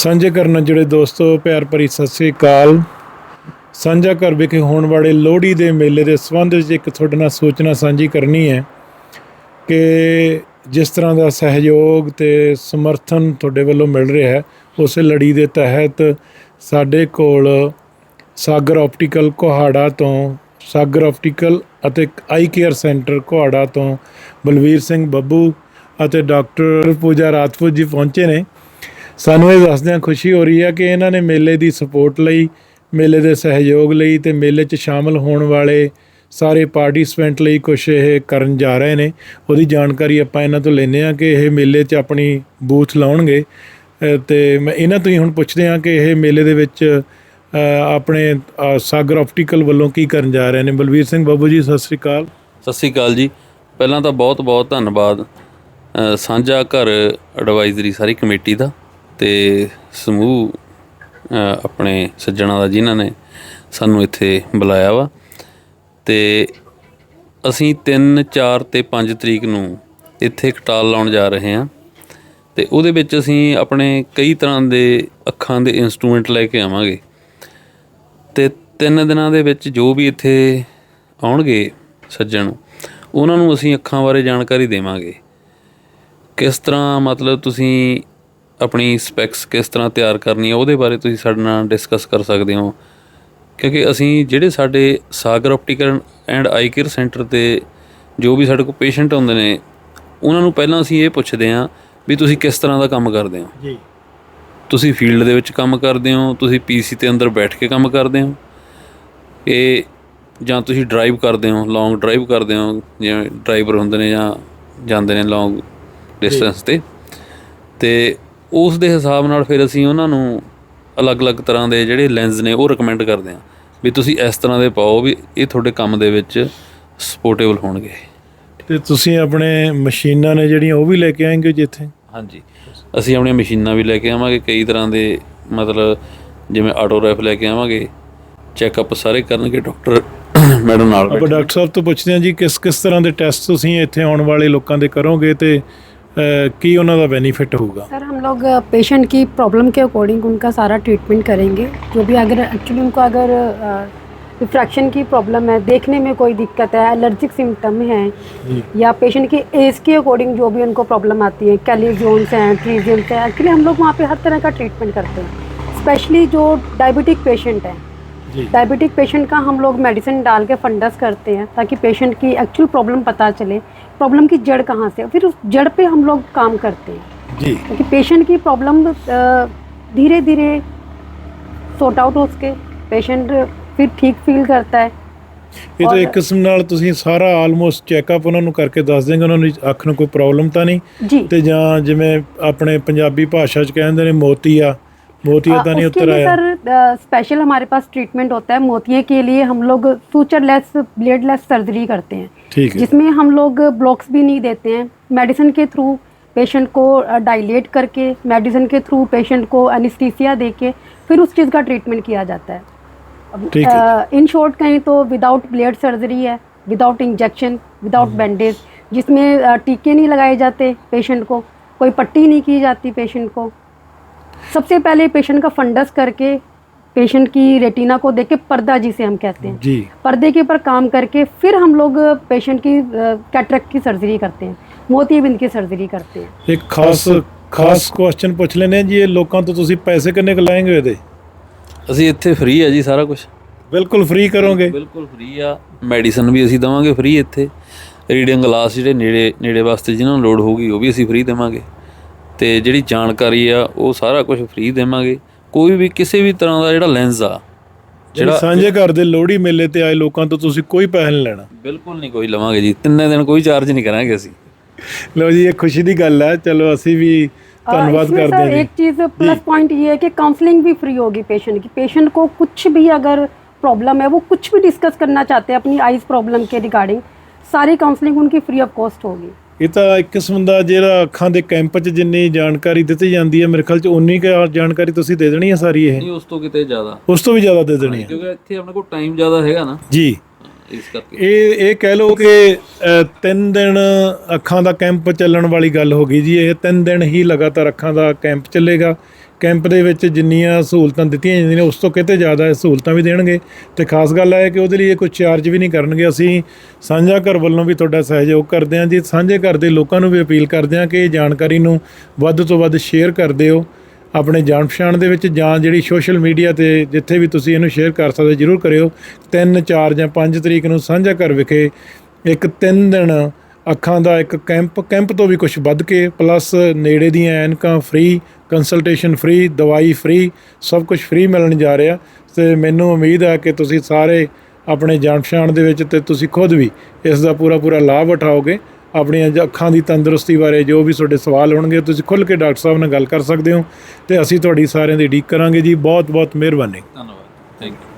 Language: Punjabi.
ਸਾਂਝੇ ਕਰਨ ਜੁੜੇ ਦੋਸਤੋ, ਪਿਆਰ ਭਰੀ ਸਤਿ ਸ੍ਰੀ ਅਕਾਲ। ਸਾਂਝਾ ਘਰ ਵਿਖੇ ਹੋਣ ਵਾਲੇ ਲੋਹੜੀ ਦੇ ਮੇਲੇ ਦੇ ਸੰਬੰਧ ਵਿੱਚ ਇੱਕ ਤੁਹਾਡੇ ਨਾਲ ਸੂਚਨਾ ਸਾਂਝੀ ਕਰਨੀ ਹੈ ਕਿ ਜਿਸ ਤਰ੍ਹਾਂ ਦਾ ਸਹਿਯੋਗ ਤੇ ਸਮਰਥਨ ਤੁਹਾਡੇ ਵੱਲੋਂ ਮਿਲ ਰਿਹਾ ਹੈ, ਉਸੇ ਲੜੀ ਦੇ ਤਹਿਤ ਸਾਡੇ ਕੋਲ ਸਾਗਰ ਆਪਟੀਕਲ ਕੋਹਾੜਾ ਤੋਂ ਸਾਗਰ ਆਪਟੀਕਲ ਅਤੇ ਆਈ ਕੇਅਰ ਸੈਂਟਰ ਕੋਹਾੜਾ ਤੋਂ ਬਲਵੀਰ ਸਿੰਘ ਬੱਬੂ ਅਤੇ ਡਾਕਟਰ ਪੂਜਾ ਰਾਜਪੂਤ ਜੀ ਪਹੁੰਚੇ ਨੇ। ਸਾਨੂੰ ਇਹ ਦੱਸਦਿਆਂ ਖੁਸ਼ੀ ਹੋ ਰਹੀ ਹੈ ਕਿ ਇਹਨਾਂ ਨੇ ਮੇਲੇ ਦੀ ਸਪੋਰਟ ਲਈ ਮੇਲੇ ਦੇ ਸਹਿਯੋਗ ਲਈ ਤੇ ਮੇਲੇ 'ਚ ਸ਼ਾਮਲ ਹੋਣ ਵਾਲੇ ਸਾਰੇ ਪਾਰਟਿਸਪੈਂਟ ਲਈ ਕੁਝ ਇਹ ਕਰਨ ਜਾ ਰਹੇ ਨੇ। ਉਹਦੀ ਜਾਣਕਾਰੀ ਆਪਾਂ ਇਹਨਾਂ ਤੋਂ ਲੈਂਦੇ ਹਾਂ ਕਿ ਇਹ ਮੇਲੇ 'ਚ ਆਪਣੀ ਬੂਥ ਲਾਉਣਗੇ। ਅ, ਤੇ ਮੈਂ ਇਹਨਾਂ ਤੋਂ ਹੀ ਹੁਣ ਪੁੱਛਦੇ ਹਾਂ ਕਿ ਇਹ ਮੇਲੇ ਦੇ ਵਿੱਚ ਆਪਣੇ ਅ, ਸਾਗਰ ਆਪਟੀਕਲ ਵੱਲੋਂ ਕੀ ਕਰਨ ਜਾ ਰਹੇ ਨੇ। ਬਲਵੀਰ ਸਿੰਘ ਬਾਬੂ ਜੀ ਸਤਿ ਸ੍ਰੀ ਅਕਾਲ। ਸਤਿ ਸ੍ਰੀ ਅਕਾਲ ਜੀ। ਪਹਿਲਾਂ ਤਾਂ ਬਹੁਤ-ਬਹੁਤ ਧੰਨਵਾਦ। ਸਾਂਝਾ ਘਰ ਐਡਵਾਈਜ਼ਰੀ ਸਾਰੀ ਕਮੇਟੀ ਦਾ। ਤੇ ਸਮੂਹ ਆਪਣੇ ਸੱਜਣਾ ਦਾ ਜਿਨ੍ਹਾਂ ਨੇ ਸਾਨੂੰ ਇੱਥੇ ਬੁਲਾਇਆ ਵਾ। ਤੇ ਅਸੀਂ 3 4 ਤੇ 5 ਤਰੀਕ ਨੂੰ ਇੱਥੇ ਕਟਾਲ ਲਾਉਣ ਜਾ ਰਹੇ ਹਾਂ। ਤੇ ਉਹਦੇ ਵਿੱਚ ਅਸੀਂ ਆਪਣੇ ਕਈ ਤਰ੍ਹਾਂ ਦੇ ਅੱਖਾਂ ਦੇ ਇਨਸਟਰੂਮੈਂਟ ਲੈ ਕੇ ਆਵਾਂਗੇ। ਤੇ ਤਿੰਨ ਦਿਨਾਂ ਦੇ ਵਿੱਚ ਜੋ ਵੀ ਇੱਥੇ ਆਉਣਗੇ ਸੱਜਣ, ਉਹਨਾਂ ਨੂੰ ਅਸੀਂ ਅੱਖਾਂ ਬਾਰੇ ਜਾਣਕਾਰੀ ਦੇਵਾਂਗੇ। ਕਿਸ ਤਰ੍ਹਾਂ ਮਤਲਬ ਤੁਸੀਂ ਆਪਣੀ ਸਪੈਕਸ ਕਿਸ ਤਰ੍ਹਾਂ ਤਿਆਰ ਕਰਨੀ ਹੈ ਉਹਦੇ ਬਾਰੇ ਤੁਸੀਂ ਸਾਡੇ ਨਾਲ ਡਿਸਕਸ ਕਰ ਸਕਦੇ ਹੋ। ਕਿਉਂਕਿ ਅਸੀਂ ਜਿਹੜੇ ਸਾਡੇ Sagar optical and eye care centre ਤੇ ਜੋ ਵੀ ਸਾਡੇ ਕੋਲ ਪੇਸ਼ੈਂਟ ਆਉਂਦੇ ਨੇ ਉਹਨਾਂ ਨੂੰ ਪਹਿਲਾਂ ਅਸੀਂ ਇਹ ਪੁੱਛਦੇ ਹਾਂ ਵੀ ਤੁਸੀਂ ਕਿਸ ਤਰ੍ਹਾਂ ਦਾ ਕੰਮ ਕਰਦੇ ਹੋ। ਜੀ। ਤੁਸੀਂ ਫੀਲਡ ਦੇ ਵਿੱਚ ਕੰਮ ਕਰਦੇ ਹੋ ਤੁਸੀਂ ਪੀਸੀ ਤੇ ਅੰਦਰ ਬੈਠ ਕੇ ਕੰਮ ਕਰਦੇ ਹੋ ਇਹ ਜਾਂ ਤੁਸੀਂ ਡਰਾਈਵ ਕਰਦੇ ਹੋ ਲੌਂਗ ਡਰਾਈਵ ਕਰਦੇ ਹੋ ਜਿਵੇਂ ਡਰਾਈਵਰ ਹੁੰਦੇ ਨੇ ਜਾਂ ਜਾਂਦੇ ਨੇ ਲੌਂਗ ਡਿਸਟੈਂਸ ਤੇ। ਤੇ ਉਸ ਦੇ ਹਿਸਾਬ ਨਾਲ ਫਿਰ ਅਸੀਂ ਉਹਨਾਂ ਨੂੰ ਅਲੱਗ-ਅਲੱਗ ਤਰ੍ਹਾਂ ਦੇ ਜਿਹੜੇ ਲੈਂਸ ਨੇ ਉਹ ਰეკਮੈਂਡ ਕਰਦੇ ਹਾਂ ਵੀ ਤੁਸੀਂ ਇਸ ਤਰ੍ਹਾਂ ਦੇ ਪਾਓ ਵੀ ਇਹ ਤੁਹਾਡੇ ਕੰਮ ਦੇ ਵਿੱਚ ਸਪੋਰਟੇਬਲ ਹੋਣਗੇ। ਤੇ ਤੁਸੀਂ ਆਪਣੇ ਮਸ਼ੀਨਾਂ ਨੇ ਜਿਹੜੀਆਂ ਉਹ ਵੀ ਲੈ ਕੇ ਆਏਂਗੇ ਜਿੱਥੇ ਹਾਂਜੀ। ਅਸੀਂ ਆਪਣੀਆਂ ਮਸ਼ੀਨਾਂ ਵੀ ਲੈ ਕੇ ਆਵਾਂਗੇ ਕਈ ਤਰ੍ਹਾਂ ਦੇ ਮਤਲਬ ਜਿਵੇਂ ਆਟੋ ਰੈਫ ਲੈ ਕੇ ਆਵਾਂਗੇ ਚੈੱਕਅਪ ਸਾਰੇ ਕਰਨਗੇ ਡਾਕਟਰ ਮੈਡਮ ਨਾਲ ਆਪਾਂ। ਡਾਕਟਰ ਸਾਹਿਬ ਤੋਂ ਪੁੱਛਦੇ ਹਾਂ ਜੀ ਕਿਸ ਕਿਸ ਤਰ੍ਹਾਂ ਦੇ ਟੈਸਟ ਤੁਸੀਂ ਇੱਥੇ ਆਉਣ ਵਾਲੇ ਲੋਕਾਂ ਦੇ ਕਰੋਗੇ ਤੇ ਕੀ ਉਹਨਾਂ ਦਾ ਬੈਨੀਫਿਟ ਹੋਊਗਾ सर हम लोग पेशेंट की प्रॉब्लम के अकॉर्डिंग उनका सारा ट्रीटमेंट करेंगे जो भी अगर एक्चुअली उनको अगर रिफ्रैक्शन की प्रॉब्लम है देखने में कोई दिक्कत है एलर्जिक सिम्टम है जी या पेशेंट की एज के अकॉर्डिंग जो भी उनको प्रॉब्लम आती है कैलीजोन्स हैं ट्रीजियम्स हैं एक्चुअली हम लोग वहाँ पे हर तरह का ट्रीटमेंट करते हैं स्पेशली जो डायबिटिक पेशेंट है जी डायबिटिक पेशेंट का हम लोग मेडिसिन डाल के फंडस करते हैं ताकि पेशेंट की एक्चुअल प्रॉब्लम पता चले प्रॉब्लम की जड़ कहाँ से है। फिर उस जड़ पे हम लोग काम करते हैं जी क्योंकि पेशेंट की प्रॉब्लम धीरे धीरे सॉर्ट आउट हो उसके पेशेंट फिर ठीक फील करता है ਇਹ ਤਾਂ ਔਰ- ਇੱਕ ਕਿਸਮ ਨਾਲ ਤੁਸੀਂ ਸਾਰਾ ਆਲਮੋਸਟ ਚੈੱਕਅਪ ਉਹਨਾਂ ਨੂੰ ਕਰਕੇ ਦੱਸ ਦੇਂਗੇ ਉਹਨਾਂ ਨੂੰ ਅੱਖ ਨੂੰ ਕੋਈ ਪ੍ਰੋਬਲਮ ਤਾਂ ਨਹੀਂ जी ਤੇ ਜਾਂ ਜਿਵੇਂ ਆਪਣੇ ਪੰਜਾਬੀ ਭਾਸ਼ਾ 'ਚ ਕਹਿੰਦੇ ਨੇ ਮੋਤੀਆ ਮੋਤੀਆ मोतिया उत्तर सर स्पेशल हमारे पास ट्रीटमेंट होता है। मोतिया के लिए हम लोग सूचरलेस ब्लेडलेस सर्जरी करते हैं। ठीक है। जिसमें हम लोग ब्लॉक्स भी नहीं देते हैं। मेडिसिन के थ्रू पेशेंट को डायलेट करके मेडिसिन के थ्रू पेशेंट को एनिस्थीसिया दे के फिर उस चीज़ का ट्रीटमेंट किया जाता है। इन शॉर्ट कहें तो विदाउट ब्लेड सर्जरी है विदाउट इंजेक्शन विदाउट बैंडेज जिसमें टीके नहीं लगाए जाते पेशेंट को कोई पट्टी नहीं की जाती पेशेंट को। सबसे पहले पेशेंट का फंडस करके पेशेंट की रेटिना को देख के पर्दा जिसे हम कहते हैं ਜੀ पर्दे के ऊपर काम करके फिर हम लोग पेशेंट की कैटरेक्ट की सर्जरी करते हैं मोतियाबिंद की सर्जरी करते हैं ਇੱਕ ਖਾਸ ਖਾਸ ਕੁਐਸਚਨ ਪੁੱਛ ਲੈਨੇ ਆ ਜੀ ਇਹ ਲੋਕਾਂ ਤੋਂ ਤੁਸੀਂ ਪੈਸੇ ਕਿੰਨੇ ਕੁ ਲਾਏਂਗੇ ਇਹਦੇ ਅਸੀਂ ਇੱਥੇ ਫ੍ਰੀ ਹੈ ਜੀ ਸਾਰਾ ਕੁਝ ਬਿਲਕੁਲ ਫ੍ਰੀ ਕਰੋਗੇ ਬਿਲਕੁਲ ਫ੍ਰੀ ਆ ਮੈਡੀਸਨ ਵੀ ਅਸੀਂ ਦਵਾਂਗੇ ਫ੍ਰੀ ਇੱਥੇ ਰੀਡਿੰਗ ਗਲਾਸ ਜਿਹੜੇ ਨੇੜੇ ਨੇੜੇ ਵਾਸਤੇ ਜਿਨ੍ਹਾਂ ਨੂੰ ਲੋੜ ਹੋਊਗੀ ਉਹ ਵੀ ਅਸੀਂ ਫ੍ਰੀ ਦੇਵਾਂਗੇ ਤੇ ਜਿਹੜੀ ਜਾਣਕਾਰੀ ਆ ਉਹ ਸਾਰਾ ਕੁਝ ਫ੍ਰੀ ਦੇਵਾਂਗੇ ਕੋਈ ਵੀ ਕਿਸੇ ਵੀ ਤਰ੍ਹਾਂ ਦਾ ਜਿਹੜਾ ਲੈਂਸ ਆ ਜਿਹੜੇ ਸਾਂਝੇ ਘਰ ਦੇ ਲੋਹੜੀ ਮੇਲੇ ਤੇ ਆਏ ਲੋਕਾਂ ਤੋਂ ਤੁਸੀਂ ਕੋਈ ਪੈਸੇ ਨਹੀਂ ਲੈਣਾ ਬਿਲਕੁਲ ਨਹੀਂ ਕੋਈ ਲਵਾਂਗੇ ਜੀ ਤਿੰਨੇ ਦਿਨ ਕੋਈ ਚਾਰਜ ਨਹੀਂ ਕਰਾਂਗੇ ਅਸੀਂ ਲਓ ਜੀ ਇਹ ਖੁਸ਼ੀ ਦੀ ਗੱਲ ਹੈ ਚਲੋ ਅਸੀਂ ਵੀ अ, ਧੰਨਵਾਦ इसमें ਕਰਦੇ सर ਹਾਂ ਜੀ एक चीज़ प्लस पॉइंट ये है कि काउंसलिंग भी फ्री होगी पेशेंट की पेशेंट को कुछ भी अगर प्रॉब्लम है वो कुछ भी डिस्कस करना चाहते हैं अपनी आइज प्रॉब्लम के रिगार्डिंग सारी काउंसलिंग उनकी फ्री ऑफ कॉस्ट होगी ਇਹ ਤਾਂ ਇੱਕ ਕਿਸਮ ਦਾ ਜਿਹੜਾ ਅੱਖਾਂ ਦੇ ਕੈਂਪ 'ਚ ਜਿੰਨੀ ਜਾਣਕਾਰੀ ਦਿੱਤੀ ਜਾਂਦੀ ਹੈ ਮੇਰੇ ਖਿਆਲ 'ਚ ਉਨੀ ਕੁ ਜਾਣਕਾਰੀ ਤੁਸੀਂ ਦੇ ਦੇਣੀ ਹੈ ਸਾਰੀ ਇਹ? ਨਹੀਂ ਉਸ ਤੋਂ ਕਿਤੇ ਜ਼ਿਆਦਾ। ਉਸ ਤੋਂ ਵੀ ਜ਼ਿਆਦਾ ਦੇ ਦੇਣੀ ਹੈ। ਕਿਉਂਕਿ ਇੱਥੇ ਆਪਣੇ ਕੋਲ ਟਾਈਮ ਜ਼ਿਆਦਾ ਹੈਗਾ ਨਾ। ਜੀ। ਇਸ ਕਰਕੇ। ਇਹ ਇਹ ਕਹਿ ਲਓ ਕਿ ਤਿੰਨ ਦਿਨ ਅੱਖਾਂ ਦਾ ਕੈਂਪ ਚੱਲਣ ਵਾਲੀ ਗੱਲ ਹੋ ਗਈ ਜੀ। ਇਹ ਤਿੰਨ ਦਿਨ ਹੀ ਲਗਾਤਾਰ ਅੱਖਾਂ ਦਾ ਕੈਂਪ ਚੱਲੇਗਾ। ਕੈਂਪ ਦੇ ਵਿੱਚ ਜਿੰਨੀਆਂ ਸਹੂਲਤਾਂ ਦਿੱਤੀਆਂ ਜਾਂਦੀਆਂ ਨੇ, ਉਸ ਤੋਂ ਕਿਤੇ ਜ਼ਿਆਦਾ ਇਹ ਸਹੂਲਤਾਂ ਵੀ ਦੇਣਗੇ। ਤੇ ਖਾਸ ਗੱਲ ਇਹ ਹੈ ਕਿ ਉਹਦੇ ਲਈ ਇਹ ਕੋਈ ਚਾਰਜ ਵੀ ਨਹੀਂ ਕਰਨਗੇ। ਅਸੀਂ ਸਾਂਝਾ ਘਰ ਵੱਲੋਂ ਵੀ ਤੁਹਾਡਾ ਸਹਿਯੋਗ ਕਰਦੇ ਹਾਂ ਜੀ। ਸਾਂਝੇ ਘਰ ਦੇ ਲੋਕਾਂ ਨੂੰ ਵੀ ਅਪੀਲ ਕਰਦੇ ਹਾਂ ਕਿ ਇਹ ਜਾਣਕਾਰੀ ਨੂੰ ਵੱਧ ਤੋਂ ਵੱਧ ਸ਼ੇਅਰ ਕਰ ਦਿਓ। ਆਪਣੇ ਜਾਣ ਪਛਾਣ ਦੇ ਵਿੱਚ ਜਾਂ ਜਿਹੜੀ ਸੋਸ਼ਲ ਮੀਡੀਆ ਤੇ ਜਿੱਥੇ ਵੀ ਤੁਸੀਂ ਇਹਨੂੰ ਸ਼ੇਅਰ ਕਰ ਸਕਦੇ ਜਰੂਰ ਕਰਿਓ। 3 4 ਜਾਂ 5 ਤਰੀਕ ਨੂੰ ਸਾਂਝਾ ਘਰ ਵਿਖੇ ਇੱਕ 3 ਦਿਨ ਅੱਖਾਂ ਦਾ ਇੱਕ ਕੈਂਪ ਕੈਂਪ ਤੋਂ ਵੀ ਕੁਝ ਵੱਧ ਕੇ, ਪਲੱਸ ਨੇੜੇ ਦੀਆਂ ਐਨਕਾਂ ਫ੍ਰੀ ਕੰਸਲਟੇਸ਼ਨ ਫ੍ਰੀ ਦਵਾਈ ਫ੍ਰੀ ਸਭ ਕੁਝ ਫ੍ਰੀ ਮਿਲਣ ਜਾ ਰਿਹਾ। ਤੇ ਮੈਨੂੰ ਉਮੀਦ ਹੈ ਕਿ ਤੁਸੀਂ ਸਾਰੇ ਆਪਣੇ ਜਾਣ ਪਛਾਣ ਦੇ ਵਿੱਚ ਤੇ ਤੁਸੀਂ ਖੁਦ ਵੀ ਇਸ ਦਾ ਪੂਰਾ ਪੂਰਾ ਲਾਭ ਉਠਾਓਗੇ। ਆਪਣੀਆਂ ਅੱਖਾਂ ਦੀ ਤੰਦਰੁਸਤੀ ਬਾਰੇ ਜੋ ਵੀ ਤੁਹਾਡੇ ਸਵਾਲ ਹੋਣਗੇ, ਤੁਸੀਂ ਖੁੱਲ੍ਹ ਕੇ ਡਾਕਟਰ ਸਾਹਿਬ ਨਾਲ ਗੱਲ ਕਰ ਸਕਦੇ ਹੋ ਤੇ ਅਸੀਂ ਤੁਹਾਡੀ ਸਾਰਿਆਂ ਦੀ ਉਡੀਕ ਕਰਾਂਗੇ ਜੀ। ਬਹੁਤ ਬਹੁਤ ਮਿਹਰਬਾਨੀ। ਧੰਨਵਾਦ। Thank you